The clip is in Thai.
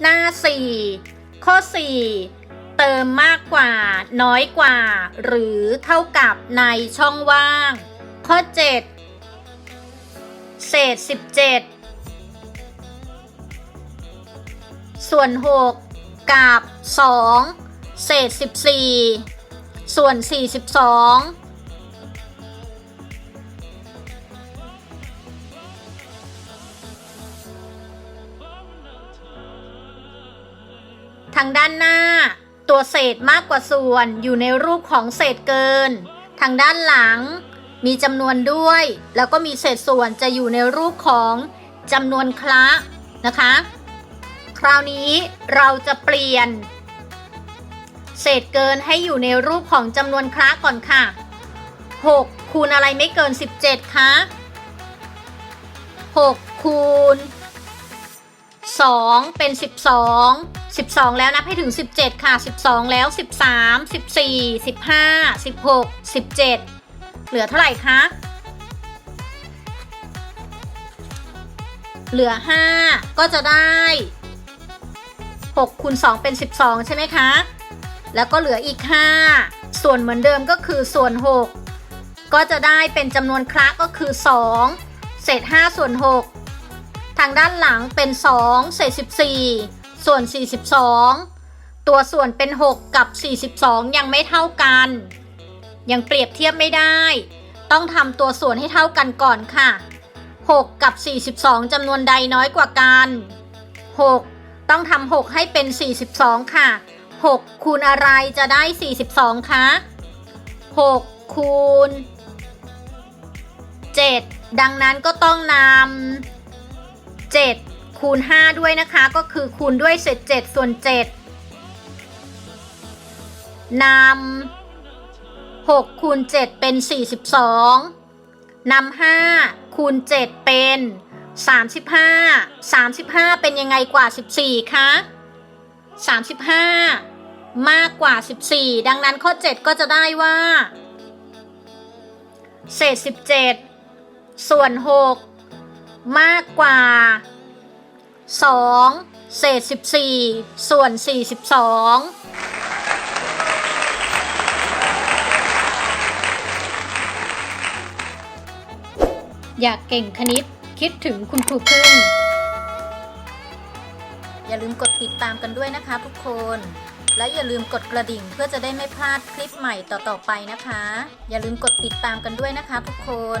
หน้า 4 ข้อ 4 เติมมากกว่า น้อยกว่า หรือเท่ากับในช่องว่าง ข้อ 7 เศษ 17 ส่วน 6 กับ 2 เศษ 14 ส่วน 42 ทางด้านหน้า ตัวเศษมากกว่าส่วนอยู่ในรูปของเศษเกิน ทางด้านหลัง มีจำนวนด้วย แล้วก็มีเศษส่วนจะอยู่ในรูปของจำนวนคละนะคะ คราวนี้เราจะเปลี่ยน เศษเกินให้อยู่ในรูปของจำนวนคละก่อนค่ะ 6 คูณอะไรไม่เกิน 17คะ6คูณ 2 เป็น 12 12 แล้วนับให้ถึง 17 ค่ะ 12 แล้ว 13 14 15 16 17 เหลือเท่าไหร่คะเหลือ 5 ก็จะได้ 6คูณ2เป็น 12 ใช่ไหมคะ แล้วก็เหลืออีก 5 ส่วนเหมือนเดิมก็คือส่วน 6 ก็จะได้เป็นจำนวนคละก็คือ 2 เศษ 5 ส่วน 6 ทางด้านหลังเป็น2เศษ14 ส่วน 42 ตัวส่วนเป็น 6 กับ 42 ยังไม่เท่ากัน ยังเปรียบเทียบไม่ได้ ต้องทำตัวส่วนให้เท่ากันก่อนค่ะ 6 กับ 42จำนวนใดน้อยกว่ากัน 6 ต้องทำ6ให้เป็น 42 ค่ะ 6 คูณอะไรจะได้ 42 คะ 6 คูณ 7 ดังนั้นก็ต้องนำ 7 คูณ 5 ด้วยนะคะ ก็คือคูณด้วยเศษ7ส่วน 7นำ6คูณ7เป็น 42นำ5คูณ7เป็น 35 35 เป็นยังไงกว่า 14 คะ 35 มากกว่า 14 ดังนั้นข้อ 7 ก็จะได้ว่า เศษ 17 ส่วน 6 มากกว่า 2 เศษ 14 ส่วน 42อยากเก่งคณิตคิดถึงคุณครูพึ่ง อย่าลืมกดติดตามกันด้วยนะคะทุกคน และอย่าลืมกดกระดิ่งเพื่อจะได้ไม่พลาดคลิปใหม่ต่อๆไปนะคะ อย่าลืมกดติดตามกันด้วยนะคะทุกคน